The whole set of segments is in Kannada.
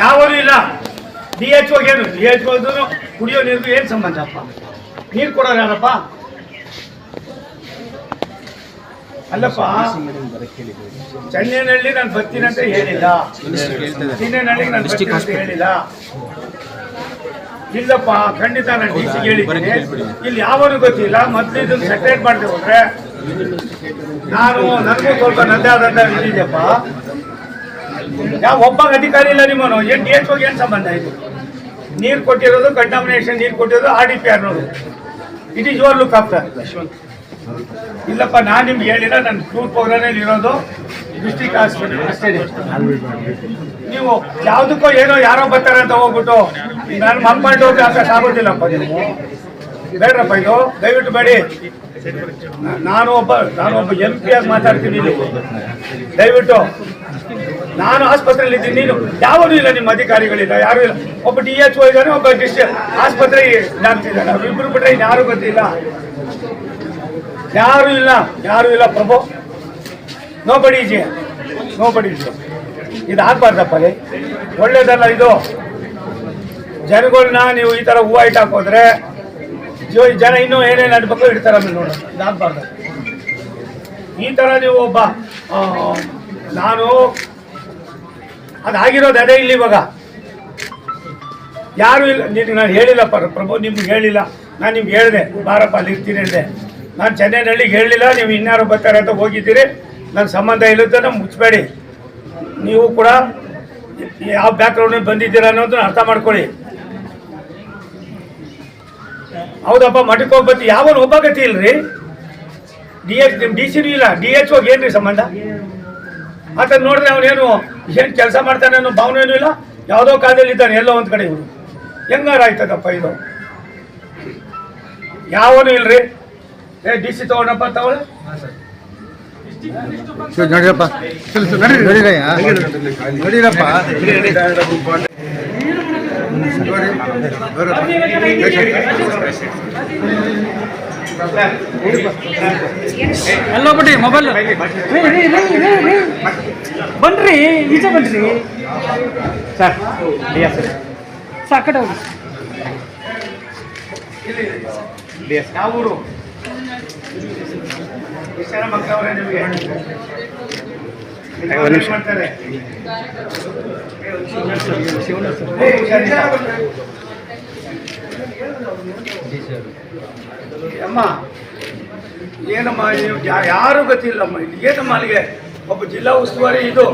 ಯಾವನು ಇಲ್ಲ ಡಿ ಎಚ್ ಏನು? ಡಿ ಎಚ್ ಕುಡಿಯೋ ನೀರಿಗೂ ಏನು ಸಂಬಂಧಪ್ಪ ನೀರು ಕೊಡೋರು ಯಾರಪ್ಪ? ಅಲ್ಲಪ್ಪ ಚೆನ್ನೈನಲ್ಲಿ ನಾನು ಬರ್ತೀನಿ ಅಂತ ಹೇಳಿಲ್ಲ. ಚೆನ್ನೈನಲ್ಲಿ ನಾನು ಬರ್ತೀನಿ ಅಂತ ಹೇಳಿಲ್ಲ. ಇಲ್ಲಪ್ಪ ಖಂಡಿತ ನಾನು ಡಿ ಸಿ ಹೇಳಿದ್ದೀನಿ. ಇಲ್ಲಿ ಯಾವನು ಗೊತ್ತಿಲ್ಲ ಮೊದಲು ಇದನ್ನು ಸೆಪರೇಟ್ ಮಾಡಿದೆ ಹೋದ್ರೆ. ನಾನು ನನಗೂ ಸ್ವಲ್ಪ ನಂದೇ ಆದಂತ ಇದಿದೆಯಪ್ಪ ಯಾವ ಒಬ್ಬ ಅಧಿಕಾರಿ ಇಲ್ಲ ನಿಮ್ಮನು ಏನ್ ಡಿ ಎಚ್ ಏನ್ ಸಂಬಂಧ ಇದು? ನೀರು ಕೊಟ್ಟಿರೋದು ಕಂಟಾಮಿನೇಷನ್ ನೀರು ಕೊಟ್ಟಿರೋದು R D P ಆರ್ನವರು it is your look after ಇಲ್ಲಪ್ಪ, ನಾನು ನಿಮ್ಗೆ ಹೇಳಿಲ್ಲ ನನ್ನ ಟೂರ್ ಪ್ರೋಗ್ರಾಮಲ್ಲಿ ಇರೋದು ಡಿಸ್ಟಿಕ್ ಹಾಸ್ಪಿಟಲ್ ಅಷ್ಟೇ ನೀವು ಯಾವುದಕ್ಕೋ ಏನೋ ಯಾರೋ ಬರ್ತಾರೆ ಅಂತ ಹೋಗ್ಬಿಟ್ಟು, ನಾನು ಮನ್ಕೊಂಡು ಹೋಗಿ ಅಂತ ಆಗೋದಿಲ್ಲಪ್ಪ ನೀವು ಬೇಡ್ರಪ್ಪ ಇದು, ದಯವಿಟ್ಟು ಬೇಡಿ. ನಾನು ಒಬ್ಬ ನಾನು ಒಬ್ಬ ಎಂ ಪಿ ಆಗಿ ಮಾತಾಡ್ತೀನಿ ದಯವಿಟ್ಟು. ನಾನು ಆಸ್ಪತ್ರೆಯಲ್ಲಿ ಇದ್ದೀನಿ ನೀನು ಯಾವನು ಇಲ್ಲ, ನಿಮ್ಮ ಅಧಿಕಾರಿಗಳಿಲ್ಲ, ಯಾರು ಇಲ್ಲ. ಒಬ್ಬ ಡಿ ಎಚ್ ಓ ಇದ್ದಾನೆ, ಒಬ್ಬ ಡಿಸ್ಟ್ರಿಕ್ಟ್ ಆಸ್ಪತ್ರೆ ಡಾಕ್ಟರ್ ಇದ್ದಾನೆ ಇಬ್ಬರು ಬಿಟ್ರೆ ಯಾರು ಗೊತ್ತಿಲ್ಲ. ಯಾರು ಇಲ್ಲ ಯಾರು ಇಲ್ಲ, ಪ್ರಭು. Nobody ji nobody ji ಇದು ಒಳ್ಳೇದಲ್ಲ ಇದು. ಜನಗಳನ್ನ ನೀವು ಈ ಥರ ಹೂವು ಇಟ್ಟು ಹಾಕೋದ್ರೆ ಜನ ಇನ್ನೂ ಏನೇನು ಅಡ್ಬೇಕು ಇಡ್ತಾರ ನೋಡಿ. ಇದಾಗಬಾರ್ದು. ಈ ತರ ನೀವು ಒಬ್ಬ ನಾನು ಅದಾಗಿರೋದು ಅದೇ ಇಲ್ಲಿ ಇವಾಗ. ಯಾರು ಇಲ್ಲ ನಿನಗೆ ನಾನು ಹೇಳಿಲ್ಲ ಪ್ರ- ಪ್ರಭು ನಿಮ್ಗೆ ಹೇಳಿಲ್ಲ. ನಾನು ನಿಮ್ಗೆ ಹೇಳಿದೆ, ಬಾರಪ್ಪ, ಅಲ್ಲಿ ಇರ್ತೀನಿ ಹೇಳಿದೆ ನಾನು ಚೆನ್ನೈನಳ್ಳಿಗೆ ಹೇಳಿಲ್ಲ, ನೀವು ಇನ್ಯಾರು ಬರ್ತಾರೆ ಅಂತ ಹೋಗಿದ್ದೀರಿ. ನನ್ನ ಸಂಬಂಧ ಇಲ್ಲದನ್ನ ಮುಚ್ಚಬೇಡಿ ನೀವು ಕೂಡ ಯಾವ ಬ್ಯಾಕ್ಗ್ರೌಂಡ್ ಬಂದಿದ್ದೀರಾ ಅನ್ನೋದನ್ನ ಅರ್ಥ ಮಾಡ್ಕೊಳ್ಳಿ. ಹೌದಪ್ಪ, ಮಠಕ್ಕೆ ಹೋಗಿ ಬರ್ತೀವಿ ಯಾವನು ಒಬ್ಬ ಗತಿ ಇಲ್ರಿ? ಡಿ ಎಚ್ ಡಿ ಸಿನೂ ಇಲ್ಲ. ಡಿ ಎಚ್ ಹೋಗಿ ಏನ್ರಿ ಸಂಬಂಧ? ಆತ ನೋಡಿದ್ರೆ ಅವನೇನು ಏನು ಕೆಲಸ ಮಾಡ್ತಾನೆ ಅನ್ನೋ ಭಾವನೆನೂ ಇಲ್ಲ. ಯಾವುದೋ ಕಾಲದಲ್ಲಿ ಇದ್ದಾನೆ ಎಲ್ಲೋ ಒಂದು ಕಡೆ ಇವರು ಹೆಂಗಾರ ಆಯ್ತದಪ್ಪ ಇದು? ಯಾವನು ಇಲ್ರಿ? ಏ ಡಿ ಸಿ ತಗೊಂಡಪ್ಪ ತಗೊಳ್ಳಿ. ಎಲ್ಲೋ ಬಿಡಿ ನಡೀರಪ್ಪ ಎಲ್ಲ ಬಿಟ್ರಿ ಮೊಬೈಲ್ ಬನ್ರಿ ಈಚೆ ಬನ್ರಿ. ಸರ್ ಸರ್ ಕಡೆ ಹೋಗಿ. ಯಾವ ಊರು? ಏನ್ ಮಾಡ್ತಾರೆ ಏ, ಹುಷಾರಿಲ್ಲ. ಅಮ್ಮ ಏನಮ್ಮ ಯಾರು ಗೊತ್ತಿಲ್ಲಮ್ಮ ಏನಮ್ಮ ಅಲ್ಲಿಗೆ? ಒಬ್ಬ ಜಿಲ್ಲಾ ಉಸ್ತುವಾರಿ ಇದು,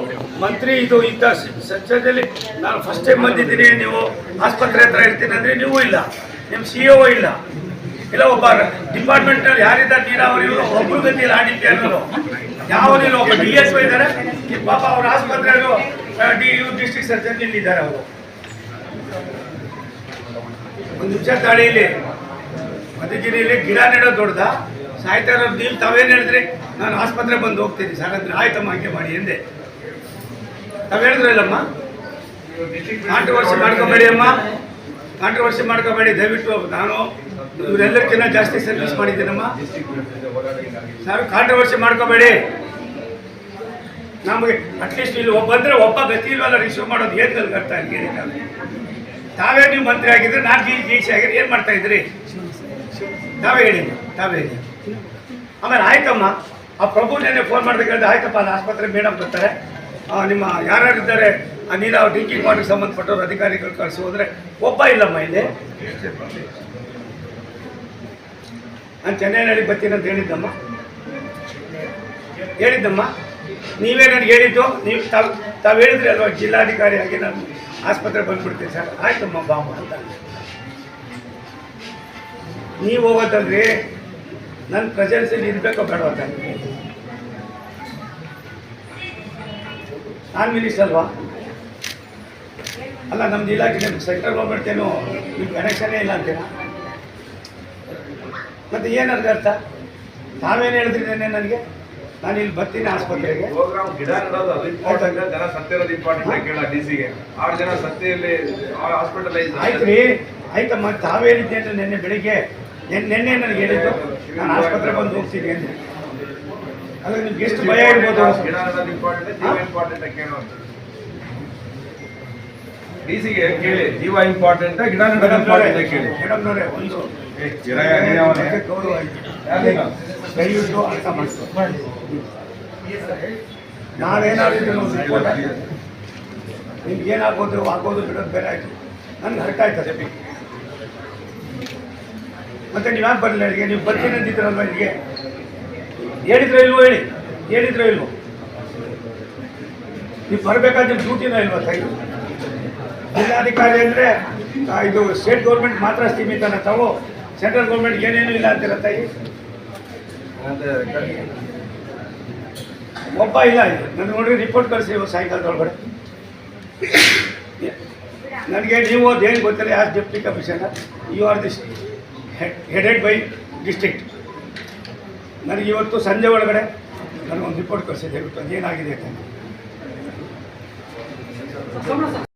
ಮಂತ್ರಿ ಇದು, ಇಂಥ ಸಂಸದಲ್ಲಿ ನಾನು ಫಸ್ಟ್ ಟೈಮ್ ಬಂದಿದ್ದೀನಿ, ನೀವು ಆಸ್ಪತ್ರೆ ಹತ್ರ ಇರ್ತೀನಿ ಅಂದರೆ ನೀವು ಇಲ್ಲ ನಿಮ್ಮ ಸಿ ಒ ಇಲ್ಲ. ಇಲ್ಲ, ಒಬ್ಬ ಡಿಪಾರ್ಟ್ಮೆಂಟ್ನಲ್ಲಿ ಯಾರಿದ್ದಾರೆ ನೀರಾವರಿ ಒಬ್ಬರು ನೀರು ಆಡಿದ್ದೆ ಅನ್ನೋರು. ಯಾವನಿಲ್ಲ ಒಬ್ಬ ಡಿ ಎಸ್ ಇದ್ದಾರೆ. ಈ ಪಾಪ ಅವ್ರ ಆಸ್ಪತ್ರೆಗಳು ಡಿ ಯು ಡಿಸ್ಟ್ರಿಕ್ಟ್ ಸರ್ಜನ್ ಇಲ್ಲಿದ್ದಾರೆ ಅವರು. ಒಂದು ನಿಮಿಷ ತಾಳಿ ಇಲ್ಲಿ. ಮಧುಗಿರಿಯಲ್ಲಿ ಗಿಡ ನೆಡೋದು ದೊಡ್ಡದ? ಸಾಯ್ತಾ ಇರೋದು ನೀವು ತಾವೇನು ಹೇಳಿದ್ರಿ? ನಾನು ಆಸ್ಪತ್ರೆ ಬಂದು ಹೋಗ್ತೀನಿ ಸರ್ ಅಂದ್ರೆ ಆಯ್ತಮ್ಮ ಹಂಗೆ ಮಾಡಿ ಎಂದೆ. ತಾವು ಹೇಳಿದ್ರಲ್ಲಮ್ಮ ಕಾಂಟ್ರವರ್ಸಿ ಮಾಡ್ಕೋಬೇಡಿ ಅಮ್ಮ. ಕಾಂಟ್ರವರ್ಸಿ ಮಾಡ್ಕೋಬೇಡಿ, ದಯವಿಟ್ಟು ನಾನು ಇವರೆಲ್ಲರಿಗಿಂತ ಜಾಸ್ತಿ ಸರ್ವಿಸ್ ಮಾಡಿದ್ದೀನಮ್ಮ. ಸರ್ ಕಾಂಟ್ರವರ್ಸಿ ಮಾಡ್ಕೋಬೇಡಿ. ನಮಗೆ ಅಟ್ಲೀಸ್ಟ್ ಇಲ್ಲಿ ಒಬ್ಬ ಬಂದರೆ ಒಬ್ಬ ಗತಿ ಇಲ್ವಲ್ಲ ರಿಸೀವ್ ಮಾಡೋದು ಏನು ಕಲ್ಕರ್ತಾ ಹೇಳಿ ತಾವೇ. ನೀವು ಮಂತ್ರಿ ಆಗಿದ್ರೆ ನಾನು ಜಿ ಜಿ ಸಿ ಆಗಿದ್ರೆ ಏನು ಮಾಡ್ತಾ ಇದ್ರಿ? ತಾವೇ ಹೇಳಿ ತಾವೇ ಹೇಳಿ ಆಮೇಲೆ ಆಯ್ತಮ್ಮ, ಆ ಪ್ರಭು ನೆನ್ನೆ ಫೋನ್ ಮಾಡ್ಬೇಕಂದ್ರೆ ಆಯ್ತಪ್ಪ, ಅಲ್ಲಿ ಆಸ್ಪತ್ರೆ ಮೇಡಮ್ ಬರ್ತಾರೆ. ನಿಮ್ಮ ಯಾರ್ಯಾರು ಇದ್ದಾರೆ? ಆ ನೀರಾವ್ ಡ್ರಿಂಕಿಂಗ್ ವಾಟರ್ ಸಂಬಂಧಪಟ್ಟವ್ರು ಅಧಿಕಾರಿಗಳು ಕಳಿಸಿ ಹೋದರೆ ಒಬ್ಬ ಇಲ್ಲಮ್ಮ ಇಲ್ಲಿ. ನಾನು ಚೆನ್ನೈನಲ್ಲಿ ಬರ್ತೀನಿ ಅಂತ ಹೇಳಿದ್ದಮ್ಮ. ಹೇಳಿದ್ದಮ್ಮ. ನೀವೇ ನನಗೆ ಹೇಳಿದ್ದು, ನೀವು ತಾವು ತಾವು ಹೇಳಿದ್ರಿ ಅಲ್ವಾ ಜಿಲ್ಲಾಧಿಕಾರಿಯಾಗಿ ನಾನು ಆಸ್ಪತ್ರೆ ಬಂದ್ಬಿಡ್ತೀನಿ ಸರ್. ಆಯ್ತಮ್ಮ ಬಾಮ ಅಂತ. ನೀವು ಹೋಗೋದಲ್ರಿ. ನನ್ನ ಪ್ರೆಸೆನ್ಸಲ್ಲಿ ಇರಬೇಕೋ ಬೇಡ ಅಂತ. ನಾನು ಮಿನಿಸ್ಟರ್ ಅಲ್ವಾ? ಅಲ್ಲ ನಮ್ದು ಇಲಾಖೆ ಸೆಂಟ್ರಲ್ ಗೌರ್ಮೆಂಟ್ ಏನು ನಿಮ್ಮ ಕನೆಕ್ಷನೇ ಇಲ್ಲ ಅಂತೀರಾ ಮತ್ತೆ ಏನರ್ಥ ಅರ್ಥ ತಾವೇನು ಹೇಳಿದ್ರಿ ನಿನ್ನೆ ನನಗೆ? ನಾನು ಇಲ್ಲಿ ಬರ್ತೀನಿ ಆಸ್ಪತ್ರೆಗೆ. ಪ್ರೋಗ್ರಾಮ್ ಗಿಡ ನೆಡೋದು ಅದು ಇಂಪಾರ್ಟೆಂಟ್ ಜನ ಸತ್ತಿರೋದು ಇಂಪಾರ್ಟೆಂಟ್ ಕೇಳ ಡಿ ಸಿಗೆ ಆರು ಜನ ಸತ್ತಿಯಲ್ಲಿ ಹಾಸ್ಪಿಟಲೈಸ್ ಆಯ್ತು ರೀ ಆಯ್ತಮ್ಮ ತಾವೇ ಹೇಳಿದ್ದೆ ಅಂತ ನಿನ್ನೆ ಬೆಳಿಗ್ಗೆ ನೆನ್- ನಿನ್ನೆ ನನಗೆ ಹೇಳಿದ್ದು. ನಾನು ಆಸ್ಪತ್ರೆ ಬಂದು ಹೋಗ್ತೀನಿ ಅಲ್ಲ ನಿಮ್ಗೆ ಎಷ್ಟು ಭಯ ಇರ್ಬೋದು? ಗಿಡ ಇಂಪಾರ್ಟೆಂಟ್ ಜೀವ ಇಂಪಾರ್ಟೆಂಟ್ ಕೇಳೋ ಡಿ ಸಿಗೆ ಕೇಳಿ ಜೀವ ಇಂಪಾರ್ಟೆಂಟ್ ಗಿಡ ಇಂಪಾರ್ಟೆಂಟ್ ಕೇಳಿ. ಮೇಡಮ್ನವರೇ ಒಂದು ಗೌರವ? ದಯವಿಟ್ಟು ಅರ್ಥ ನಾನೇನಾದ್ರು ನಿಮ್ಗೆ ಏನಾಗೋದು ಆಗೋದು ಬಿಡೋದು ಬೇರೆ ಆಯ್ತು. ನನ್ಗೆ ಹರ್ಟ್ ಆಯ್ತದೆ. ಮತ್ತೆ ನೀವು ಯಾಕೆ ಬರಲಿಲ್ಲ ಇಲ್ಲಿಗೆ? ನೀವು ಬರ್ತೀನಿ ಅಂತಿದ್ರಲ್ವ ಇಲ್ಲಿಗೆ? ಹೇಳಿದ್ರೆ ಇಲ್ವೋ ಹೇಳಿ? ಹೇಳಿದ್ರೆ ಇಲ್ವೋ? ನೀವು ಬರಬೇಕಾದ್ರೆ ಡ್ಯೂಟಿನ ಇಲ್ವಾ ತಾಯಿ? ಜಿಲ್ಲಾಧಿಕಾರಿ ಅಂದರೆ ಇದು ಸ್ಟೇಟ್ ಗೌರ್ಮೆಂಟ್ ಮಾತ್ರ ಸೀಮಿತನ ತಾವು. ಸೆಂಟ್ರಲ್ ಗೌರ್ಮೆಂಟ್ಗೆ ಏನೇನು ಇಲ್ಲ ಅಂತೀರ ತಾಯಿ? ಒಬ್ಬ ಇಲ್ಲ ನನಗೆ ನೋಡ್ರಿ ರಿಪೋರ್ಟ್ ಕಳಿಸಿ ಇವತ್ತು ಸಾಯಂಕಾಲದೊಳಗಡೆ. ನನಗೆ ನೀವು ಅದೇನು ಗೊತ್ತಿಲ್ಲ, ಯಾರು deputy commissioner you are this headed by district ನನಗೆ ಇವತ್ತು ಸಂಜೆ ಒಳಗಡೆ ನನಗೊಂದು ರಿಪೋರ್ಟ್ ಕಳಿಸಿದ್ದೆ ಇವತ್ತು ಅದೇನಾಗಿದೆ ಅಂತ.